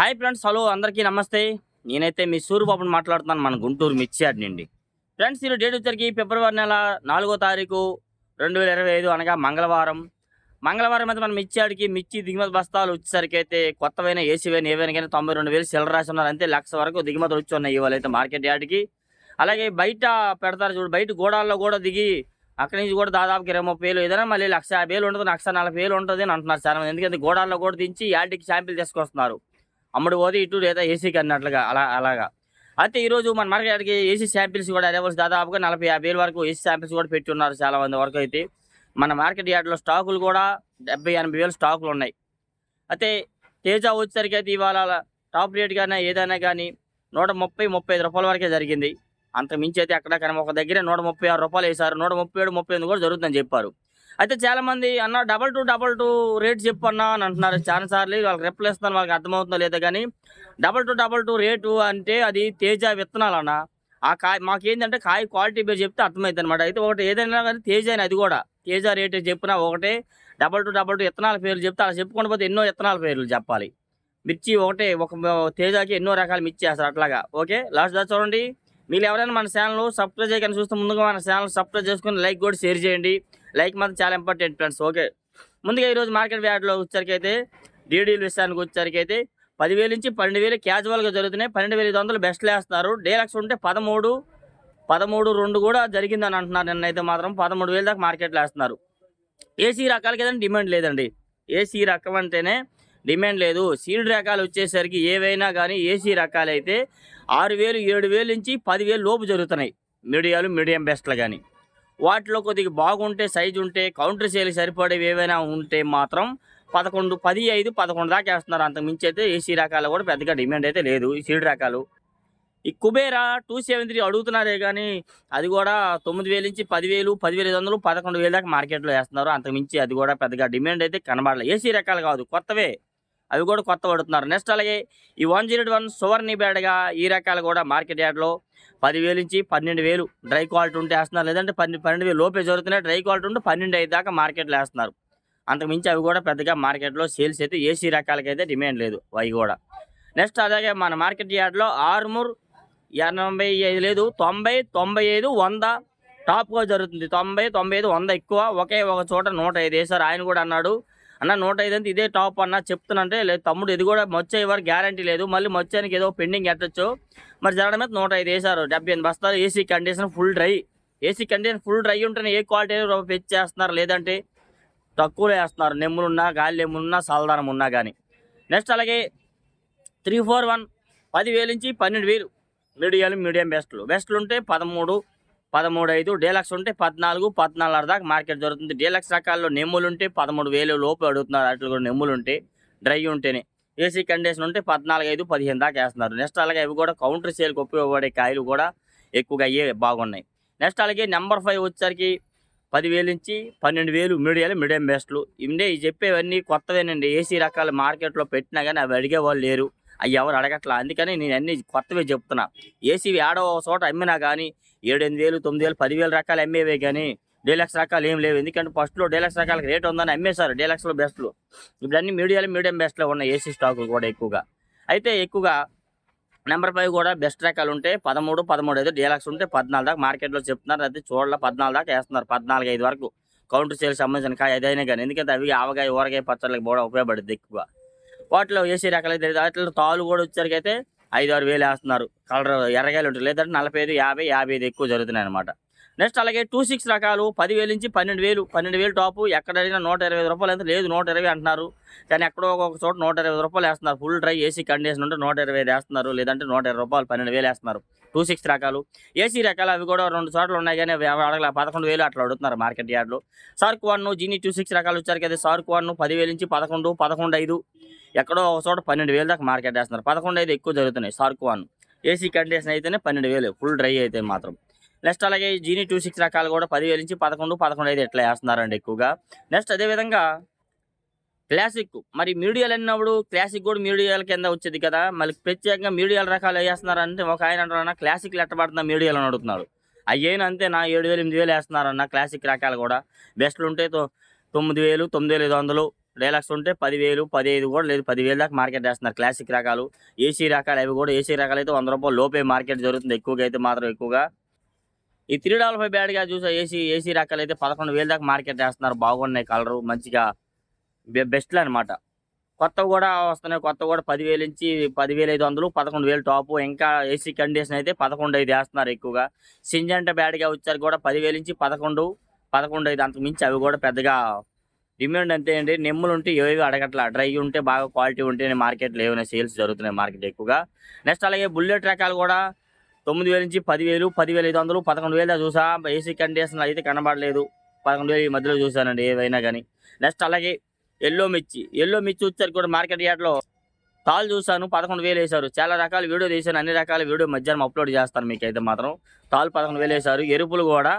Hi friends hello అందరికీ నమస్తే. నేనైతే మీ సూర్యబాబుని మాట్లాడుతున్నాను మన గుంటూరు మిర్చియాడ్ నుండి. ఫ్రెండ్స్ ఈరోజు డేట్ వచ్చరికి ఫిబ్రవరి నెల నాలుగో తారీఖు రెండు వేల ఇరవై ఐదు అనగా మంగళవారం. మంగళవారం అయితే మనం మిర్చియాడికి మిర్చి దిగుమతి బస్తాలు వచ్చేసరికి అయితే కొత్తవైన ఏసీవైన ఏవైనా కానీ తొంభై రెండు వేలు సిల్లర్ రాసి ఉన్నారు. అంతే లక్ష వరకు దిగుమతులు వచ్చి ఉన్నాయి ఇవాళ అయితే మార్కెట్ యార్డ్కి అలాగే బయట పెడతారు చూడు బయట గోడాల్లో కూడా దిగి అక్కడి నుంచి కూడా దాదాపు ఇరవై ముప్పై వేలు ఏదైనా మళ్ళీ లక్ష యాభై వేలు ఉంటుంది లక్ష నలభై వేలు ఉంటుంది అని అంటున్నారు చాలా మంది ఎందుకంటే గోడాల్లో కూడా దించి యార్డ్కి శాంపిల్ తీసుకొస్తున్నారు. అమ్ముడు పోతే ఇటు లేదా ఏసీకి అన్నట్లుగా అలా అలాగా. అయితే ఈరోజు మన మార్కెట్కి ఏసీ శాంపిల్స్ కూడా అరేవల్స్ దాదాపుగా నలభై యాభై వేల వరకు ఏసీ శాంపిల్స్ కూడా పెట్టి ఉన్నారు చాలా మంది వరకు అయితే. మన మార్కెట్ యార్డ్లో స్టాకులు కూడా డెబ్బై ఎనభై వేలు స్టాకులు ఉన్నాయి. అయితే తేజ వచ్చేసరికి అయితే ఇవాళ టాప్ రేట్ కానీ ఏదైనా కానీ నూట ముప్పై ముప్పై ఐదు రూపాయల వరకే జరిగింది. అంత మించి అయితే అక్కడ కానీ ఒక దగ్గర నూట ముప్పై ఆరు రూపాయలు వేశారు. నూట ముప్పై ఏడు ముప్పై ఎనిమిది కూడా జరుగుతుందని చెప్పారు. అయితే చాలా మంది అన్న double two double two rate చెప్పు అన్న అని అంటున్నారు. చాలా సార్లు వాళ్ళకి రిప్లై ఇస్తాను వాళ్ళకి అర్థమవుతుందో లేదో కానీ double two double two rate అంటే అది తేజ విత్తనాలు అన్న. ఆ కాయ మాకేంటంటే కాయ క్వాలిటీ పేరు చెప్తే అర్థమవుతుంది అనమాట అయితే ఒకటి ఏదైనా కానీ తేజ అని అది కూడా. తేజ రేట్ చెప్పినా ఒకటే డబల్ టూ డబల్ టూ ఇత్తనాల పేర్లు చెప్తే అలా చెప్పుకుంటూ పోతే ఎన్నో ఇత్తనాల పేర్లు చెప్పాలి. మిర్చి ఒకటే ఒక తేజాకి ఎన్నో రకాల మిర్చి వేస్తారు అట్లాగా. ఓకే? లాస్ట్ దా చూడండి. మీరు ఎవరైనా మన ఛానల్ సబ్స్క్రైబ్ చేయకుండా చూస్తే ముందుగా మన ఛానల్ సబ్స్క్రైబ్ చేసుకుని లైక్ కూడా షేర్ చేయండి. లైక్ మాత్రం చాలా ఇంపార్టెంట్ ఫ్రెండ్స్ ఓకే ముందుగా ఈరోజు మార్కెట్ వ్యాడ్లో వచ్చరికి అయితే డీడీలు విషయానికి వచ్చరికి అయితే పదివేలు నుంచి పన్నెండు వేలు క్యాజువల్గా జరుగుతున్నాయి. పన్నెండు వేల ఐదు వందలు బెస్ట్లు వేస్తున్నారు. డీలక్స్ ఉంటే పదమూడు పదమూడు రెండు కూడా జరిగిందని అంటున్నారు నిన్నైతే మాత్రం. పదమూడు వేలు దాకా మార్కెట్లో వేస్తున్నారు. ఏసీ రకాలకి ఏదైనా డిమాండ్ లేదండి. ఏసీ రకం అంటేనే డిమాండ్ లేదు. సీడ్ రకాలు వచ్చేసరికి ఏవైనా కానీ ఏసీ రకాలు అయితే ఆరు వేలు ఏడు వేలు నుంచి పదివేలు లోపు జరుగుతున్నాయి. మీడియాలు మీడియం బెస్ట్లు కానీ వాటిలో కొద్దిగా బాగుంటే సైజు ఉంటే కౌంటర్ సేల్ సరిపడేవి ఏవైనా ఉంటే మాత్రం పదకొండు పది ఐదు పదకొండు దాకా వేస్తున్నారు. అంతకు మించి అయితే ఏసీ రకాలు కూడా పెద్దగా డిమాండ్ అయితే లేదు. ఈ సీడ్ రకాలు. ఈ కుబేరా టూ సెవెన్ త్రీ అడుగుతున్నారే కానీ అది కూడా తొమ్మిది వేల నుంచి పదివేలు పదివేల ఐదు వందలు పదకొండు వేలు దాకా మార్కెట్లో వేస్తున్నారు. అంతకుమించి అది కూడా పెద్దగా డిమాండ్ అయితే కనబడలేదు ఏసీ రకాలు కాదు కొత్తవే. అవి కూడా కొత్త పడుతున్నారు. నెక్స్ట్ అలాగే ఈ వన్ జీరో వన్ సువర్ణి బేడగా ఈ రకాలు కూడా మార్కెట్ యార్డ్లో పదివేలు నుంచి పన్నెండు వేలు డ్రై క్వాలిటీ ఉంటే వేస్తున్నారు. లేదంటే పన్నె పన్నెండు వేలు లోపే జరుగుతున్నాయి డ్రై క్వాలిటీ ఉంటే పన్నెండు ఐదు దాకా మార్కెట్లో వేస్తున్నారు. అంతకుమించి అవి కూడా పెద్దగా మార్కెట్లో సేల్స్ అయితే ఏసీ రకాలకైతే డిమాండ్ లేదు అవి కూడా. నెక్స్ట్ అలాగే మన మార్కెట్ యార్డ్లో ఆర్మూర్ ఎనభై ఐదు లేదు తొంభై తొంభై ఐదు వంద టాప్గా జరుగుతుంది. తొంభై తొంభై ఐదు వంద ఎక్కువ ఒకే ఒక చోట నూట ఐదు వేసారు. ఆయన కూడా అన్నాడు అన్న నూట ఐదు అంటే ఇదే టాప్ అన్న చెప్తున్నంటే లేదు. తమ్ముడు ఇది కూడా మొచ్చే వరకు గ్యారంటీ లేదు. మళ్ళీ మొచ్చానికి ఏదో పెండింగ్ ఎట్టచ్చు. మరి జరగడం మీద నూట ఐదు వేసారు డెబ్బై ఎనిమిది బస్తాలు AC condition full dry. AC condition full dry ఉంటేనే ఏ క్వాలిటీ పెంచి చేస్తున్నారు లేదంటే తక్కువలో వేస్తున్నారు. నెమ్ములున్నా గాలి నెమ్ములున్నా సాలదానం ఉన్నా కానీ నెక్స్ట్ అలాగే త్రీ ఫోర్ వన్ పదివేలు నుంచి పన్నెండు వేలు. మీడియాలు మీడియం బెస్ట్లు. బెస్ట్లు ఉంటే పదమూడు పదమూడు ఐదు డీలక్స్ ఉంటే పద్నాలుగు పద్నాలుగు దాకా మార్కెట్ జరుగుతుంది. డీలక్స్ రకాల్లో నెమ్ములు ఉంటే పదమూడు వేలు లోపు అడుగుతున్నారు. అట్లా కూడా నెమ్ములు ఉంటే డ్రై ఉంటేనే. ఏసీ కండిషన్ ఉంటే పద్నాలుగు ఐదు పదిహేను దాకా వేస్తున్నారు. నెక్స్ట్ అలాగే అవి కూడా కౌంటర్ సేల్కి ఉపయోగపడే కాయలు కూడా ఎక్కువగా అయ్యే బాగున్నాయి. నెక్స్ట్ అలాగే నెంబర్ ఫైవ్ వచ్చేసరికి పదివేలు నుంచి పన్నెండు వేలు మీడియాలు మీడియం బెస్ట్లు. ఇవన్నీ ఈ చెప్పేవన్నీ కొత్తవేనండి. ఏసీ రకాల మార్కెట్లో పెట్టినా కానీ అవి అడిగే వాళ్ళు లేరు. అవి ఎవరు అడగట్లా? అందుకని నేను అన్ని కొత్తవే చెప్తున్నా. ఏసీ ఆడో చోట అమ్మినా కానీ ఏడెనిమిది వేలు తొమ్మిది వేలు పదివేలు రకాలు అమ్మేవే కానీ డీలక్స్ రకాలు ఏం లేవు. ఎందుకంటే ఫస్ట్లో డీలక్స్ రకాలకి రేట్ ఉందని అమ్మేశారు డీలక్స్లో బెస్ట్లు ఇప్పుడు అన్ని మీడియాలు మీడియం బెస్ట్లో ఉన్నాయి ఏసీ స్టాకులు కూడా ఎక్కువగా. అయితే ఎక్కువగా నెంబర్ ఫైవ్ కూడా బెస్ట్ రకాలు ఉంటే పదమూడు పదమూడు ఐదు డీలక్స్ ఉంటే పద్నాలుగు దాకా మార్కెట్లో చెప్తున్నారు. అయితే చూడాల పద్నాలుగు దాకా వేస్తున్నారు. పద్నాలుగు ఐదు వరకు. కౌంటర్ సేల్ సంబంధించిన కాయ ఏదైనా కానీ ఎందుకంటే అవి ఆవగాయ ఊరగాయ పచ్చళ్ళకి కూడా ఉపయోగపడుతుంది ఎక్కువ వాటిలో ఏసీ రకాలైతే తెలియదు. వాటిలో తాలు కూడా వచ్చేసరికి అయితే ఐదు ఆరు వేలు వేస్తున్నారు. కలర్ ఎర్రగాయలు ఉంటాయి. లేదంటే నలభై ఐదు యాభై యాభై ఐదు ఎక్కువ జరుగుతున్నాయి అనమాట నెక్స్ట్ అలాగే టూ సిక్స్ రకాలు పదివేలు నుంచి పన్నెండు వేలు పన్నెండు వేలు టాపు ఎక్కడైనా నూట ఇరవై రూపాయలు అయితే లేదు. నూట ఇరవై అంటున్నారు. కానీ ఎక్కడో ఒక చోట నూట ఇరవై రూపాయలు వేస్తున్నారు. ఫుల్ డ్రై ఏసీ కండిషన్ ఉంటే నూట ఇరవై ఐదు వేస్తున్నారు. లేదంటే నూట ఇరవై రూపాయలు పన్నెండు వేలు వేస్తున్నారు. టూ సిక్స్ రకాలు. ఏసీ రకాలు అవి కూడా రెండు చోట్ల ఉన్నాయి కానీ అవి అడగల పదకొండు వేలు అట్లా అడుగుతున్నారు మార్కెట్ యార్డ్లో. సార్క్ వన్ జీనీ టూ సిక్స్ రకాలు వచ్చారు కదా సార్క్ వన్ పదివేలు నుంచి పదకొండు పదకొండు ఐదు. ఎక్కడో ఒక చోట పన్నెండు వేలు దాకా మార్కెట్ వేస్తున్నారు. పదకొండు ఐదు ఎక్కువ జరుగుతున్నాయి సార్క్ వన్ ఏసీ కండిషన్ అయితేనే పన్నెండు వేలు ఫుల్ డ్రై అయితే మాత్రం. నెక్స్ట్ అలాగే జీనీ టూ సిక్స్ రకాలు కూడా పదివేలు నుంచి పదకొండు పదకొండు ఐదు ఎట్లా వేస్తున్నారండి ఎక్కువగా. నెక్స్ట్ అదేవిధంగా క్లాసిక్. మరి మీడియాలు అన్నప్పుడు క్లాసిక్ కూడా మీడియాల కింద వచ్చేది కదా. మళ్ళీ ప్రత్యేకంగా మీడియాల రకాలు వేస్తున్నారంటే ఒక ఆయన అంటారన్న క్లాసిక్లు ఎట్టబడుతున్నా మీడియాలు అని అడుగుతున్నాడు. అయ్యేనా అంతే నా ఏడు వేలు ఎనిమిది వేలు వేస్తున్నారన్న క్లాసిక్ రకాలు కూడా. బెస్ట్లు ఉంటే తొమ్మిది వేలు తొమ్మిది వేలు ఐదు వందలు. డైలాక్స్ ఉంటే పదివేలు పదిహేను కూడా లేదు పదివేలు దాకా మార్కెట్ వేస్తున్నారు క్లాసిక్ రకాలు. ఏసీ రకాలు అవి కూడా ఏసీ రకాలు అయితే వంద రూపాయలు లోపే మార్కెట్ జరుగుతుంది ఎక్కువగా అయితే మాత్రం ఎక్కువగా. ఈ త్రీ డబల్ ఫైవ్ బ్యాడ్గా చూసా ఏసీ ఏసీ రకాలు అయితే పదకొండు వేలు దాకా మార్కెట్ వేస్తున్నారు. బాగున్నాయి కలరు మంచిగా బెస్ట్లు అనమాట కొత్తవి కూడా వస్తున్నాయి. కొత్త కూడా పదివేలు నుంచి పదివేలు ఐదు వందలు పదకొండు వేలు టాపు. ఇంకా ఏసీ కండిషన్ అయితే పదకొండు ఐదు వేస్తున్నారు ఎక్కువగా. సింజంట బ్యాడ్గా వచ్చారు కూడా పదివేలు నుంచి పదకొండు పదకొండు ఐదు అంతకు మించి అవి కూడా పెద్దగా డిమాండ్ అంతే అండి. నెమ్ములు ఉంటే ఏవి అడగట్లా. డ్రై ఉంటే బాగా క్వాలిటీ ఉంటే మార్కెట్లో ఏమైనా సేల్స్ జరుగుతున్నాయి మార్కెట్ ఎక్కువగా. నెక్స్ట్ అలాగే బుల్లెట్ రకాలు కూడా తొమ్మిది వేల నుంచి పదివేలు పదివేల ఐదు వందలు పదకొండు వేలు చూసా. ఏసీ కండిషన్ అయితే కనబడలేదు. పదకొండు వేలు ఈ మధ్యలో చూసానండి ఏవైనా కానీ. నెక్స్ట్ అలాగే ఎల్లో మిర్చి. ఎల్లో మిర్చి వచ్చారు కూడా మార్కెట్ యార్డ్లో. తాళ్ళు చూశాను పదకొండు వేలు వేశారు. చాలా రకాల వీడియో తీశాను అన్ని రకాల వీడియో మధ్యాహ్నం అప్లోడ్ చేస్తాను మీకైతే మాత్రం. తాళ్ళు పదకొండు వేలు వేశారు. ఎరుపులు కూడా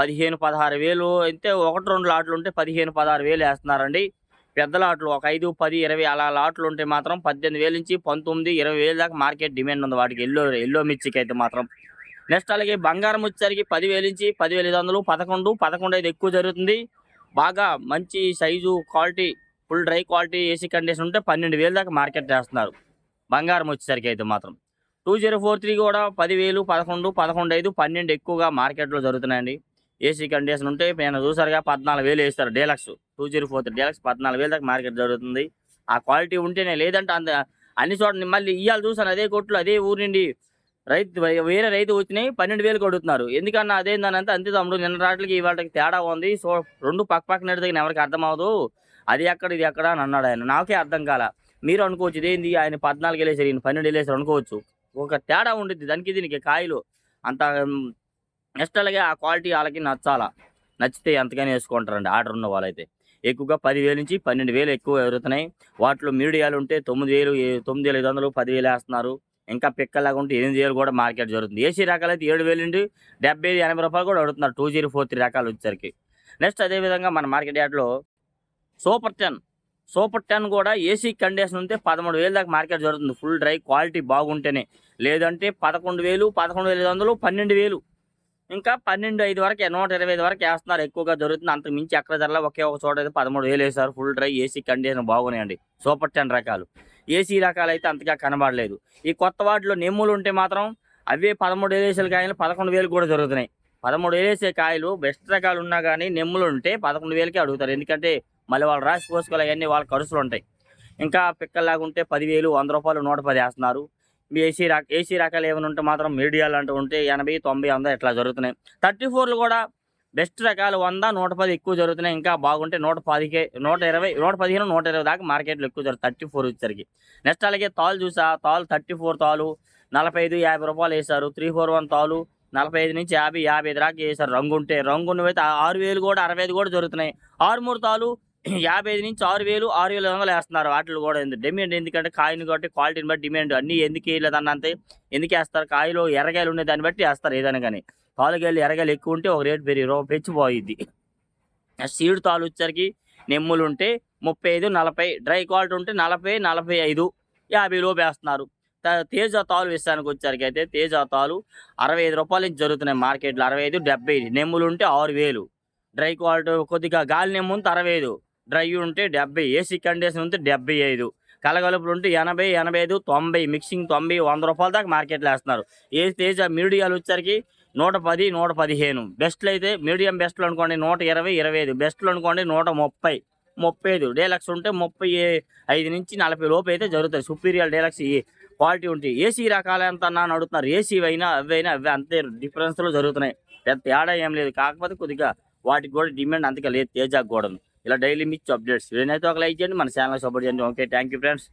పదిహేను పదహారు వేలు. అయితే ఒకటి రెండు లాట్లు ఉంటే పదిహేను పదహారు వేలు వేస్తున్నారండి. పెద్ద లాట్లు ఒక ఐదు పది ఇరవై అలా లాట్లు ఉంటే మాత్రం పద్దెనిమిది వేల నుంచి పంతొమ్మిది ఇరవై వేలు దాకా మార్కెట్ డిమాండ్ ఉంది వాటికి. ఎల్లో ఎల్లో మిర్చికి అయితే మాత్రం. నెక్స్ట్ అలాగే బంగారం వచ్చేసరికి పదివేలు నుంచి పదివేల ఐదు వందలు పదకొండు పదకొండు అయితే ఎక్కువ జరుగుతుంది. బాగా మంచి size quality full dry quality AC condition ఉంటే పన్నెండు వేలు దాకా మార్కెట్ చేస్తున్నారు. బంగారం వచ్చేసరికి అయితే మాత్రం. టూ జీరో ఫోర్ త్రీ కూడా పదివేలు పదకొండు పదకొండు ఐదు పన్నెండు ఎక్కువగా మార్కెట్లో జరుగుతున్నాయండి. ఏసీ కండిషన్ ఉంటే నేను చూసారుగా పద్నాలుగు వేలు వేస్తారు deluxe. Two zero four three deluxe పద్నాలుగు వేలు దాకా మార్కెట్ జరుగుతుంది. ఆ క్వాలిటీ ఉంటేనే లేదంటే అంత అన్ని చోట్ల మళ్ళీ ఇవాళ చూసాను అదే కొట్లు అదే ఊరు నుండి రైతు వేరే రైతు వచ్చినాయి పన్నెండు వేలు కొడుతున్నారు ఎందుకన్నా అదేందనంటే అంతే అంతే తమ్ముడు నిన్న రాట్లకి ఇవాళకి తేడా ఉంది. సో రెండు పక్క పక్క నడితే ఎవరికి అర్థం అది ఎక్కడ ఇది ఎక్కడ అని అన్నాడు ఆయన. నాకే అర్థం కాల. మీరు అనుకోవచ్చు ఇదేంది ఆయన పద్నాలుగు వెళ్ళేసారు ఈయన పన్నెండు వెళ్ళేసారు అనుకోవచ్చు. ఒక తేడా ఉండిద్ది దానికి దీనికి కాయలు. అంత నెక్స్ట్ ఆ క్వాలిటీ వాళ్ళకి నచ్చాలా. నచ్చితే ఎంతగానే వేసుకుంటారండి ఆర్డర్ ఉన్న వాళ్ళైతే. ఎక్కువగా పదివేలు నుంచి పన్నెండు వేలు ఎక్కువ ఎదురుతున్నాయి వాటిలో మీడియాలు ఉంటే తొమ్మిది వేలు తొమ్మిది వేల ఐదు వందలు పదివేలు వేస్తున్నారు. ఇంకా పిక్కలాగా ఉంటే ఎనిమిది వేలు కూడా మార్కెట్ జరుగుతుంది. ఏసీ రకాలు అయితే ఏడు వేలు నుండి డెబ్బై ఐదు ఎనభై రూపాయలు కూడా అడుగుతున్నారు. టూ జీరో ఫోర్ త్రీ రకాలు వచ్చేసరికి. నెక్స్ట్ అదేవిధంగా మన మార్కెట్ యార్డ్లో సూపర్ టెన్. సూపర్ టెన్ కూడా ఏసీ కండిషన్ ఉంటే పదమూడు వేలు దాకా మార్కెట్ జరుగుతుంది. ఫుల్ డ్రై క్వాలిటీ బాగుంటేనే. లేదంటే పదకొండు వేలు పదకొండు వేల ఐదు వందలు పన్నెండు వేలు. ఇంకా పన్నెండు ఐదు వరకు నూట ఇరవై ఐదు వరకు వేస్తున్నారు. ఎక్కువగా జరుగుతుంది. అంతకు మించి ఎక్కడ ధరలో ఒకే ఒక చోట అయితే పదమూడు వేలు వేసారు ఫుల్ డ్రై ఏసీ కండిషన్ బాగున్నాయండి. సూపర్ టెన్ రకాలు. ఏసీ రకాలు అయితే అంతగా కనబడలేదు. ఈ కొత్త వాటిలో నెమ్ములు ఉంటే మాత్రం అవే పదమూడు వేలు కాయలు పదకొండు వేలు కూడా జరుగుతున్నాయి పదమూడు వేలు వేసే కాయలు బెస్ట్ రకాలు ఉన్నా కానీ నెమ్ములు ఉంటే పదకొండు వేలకే అడుగుతారు. ఎందుకంటే మళ్ళీ వాళ్ళు రాసి పోసుకోవాలి అవన్నీ వాళ్ళ ఖర్చులు ఉంటాయి. ఇంకా పిక్కల్లాగా ఉంటే పదివేలు వంద రూపాయలు నూట పది వేస్తున్నారు. ఏసీ రా ఏసీ రకాలు ఏమైనా ఉంటే మాత్రం మీడియా లాంటివి ఉంటే ఎనభై తొంభై వంద ఇట్లా జరుగుతున్నాయి. థర్టీ ఫోర్లు కూడా బెస్ట్ రకాలు వంద నూట పది ఎక్కువ జరుగుతున్నాయి. ఇంకా బాగుంటే నూట పదికే నూట ఇరవై నూట పదిహేను నూట ఇరవై దాకా మార్కెట్లో ఎక్కువ జరుగుతుంది థర్టీ ఫోర్ వచ్చేసరికి. నెక్స్ట్ అలాగే తాలు చూసా. తాలు థర్టీ ఫోర్ తాలు నలభై ఐదు యాభై రూపాయలు వేశారు. త్రీ ఫోర్ వన్ తాలు నలభై ఐదు నుంచి యాభై యాభై ఐదు దాకా వేశారు. రంగు ఉంటే రంగు ఉన్నవైతే ఆరు వేలు కూడా అరవై ఐదు కూడా జరుగుతున్నాయి. ఆరు మూడు తాలు యాభై ఐదు నుంచి ఆరు వేలు ఆరు వేల వందలు వేస్తున్నారు. వాటిలో కూడా ఎందుకు డిమాండ్ ఎందుకంటే కాయని కాబట్టి క్వాలిటీని బట్టి డిమాండ్. అన్ని ఎందుకు వేయలేదన్న అంతే ఎందుకు వేస్తారు? కాయలు ఎర్రగాయలు ఉండే దాన్ని బట్టి వేస్తారు ఏదైనా కానీ. పాలగాయలు ఎరగాయలు ఎక్కువ ఉంటే ఒక రేటు పెరిగి రూపాయి పెంచి పోయిద్ది. సీడ్ తాలు వచ్చరికి నెమ్ములు ఉంటే ముప్పై ఐదు నలభై డ్రై క్వాలిటీ ఉంటే నలభై నలభై ఐదు యాభై లోపు వేస్తున్నారు. త- తేజ తాలు విషయానికి వచ్చరికి అయితే తేజ తాలు అరవై ఐదు రూపాయల నుంచి జరుగుతున్నాయి మార్కెట్లో. అరవై ఐదు డెబ్బై నెమ్ములు ఉంటే ఆరు వేలు. డ్రై క్వాలిటీ కొద్దిగా గాలి నెమ్ము ఉంటే అరవై ఐదు. డ్రై ఉంటే డెబ్బై. ఏసీ కండిషన్ ఉంటే డెబ్బై ఐదు. కలగలుపులు ఉంటే ఎనభై ఎనభై ఐదు తొంభై. మిక్సింగ్ తొంభై వంద రూపాయల దాకా మార్కెట్లో వేస్తున్నారు. ఏ తేజ మీడియాలు వచ్చరికి నూట పది నూట పదిహేను. బెస్ట్లు అయితే మీడియం బెస్ట్లు అనుకోండి నూట ఇరవై ఇరవై ఐదు. బెస్ట్లు అనుకోండి నూట ముప్పై. ముప్పై ఐదు. డీలక్స్ ఉంటే ముప్పై ఐదు నుంచి నలభై లోపు అయితే జరుగుతాయి. సుపీరియర్ డీలక్స్ ఈ క్వాలిటీ ఉంటాయి ఏసీ రకాలు ఎంత అన్నా అని అడుగుతున్నారు. ఏసీ అయినా అవైనా అవి అంతే డిఫరెన్స్లో జరుగుతున్నాయి. పెద్ద తేడా ఏం లేదు. కాకపోతే కొద్దిగా వాటికి కూడా డిమాండ్ అంతగా లేదు తేజాకు కూడా ఇలా డైలీ మిచ్చి అప్డేట్స్. ఏదైతే ఒక లైక్ చేయండి. మన ఛానల్ సపోర్ట్ చేయండి. ఓకే. Thank you friends.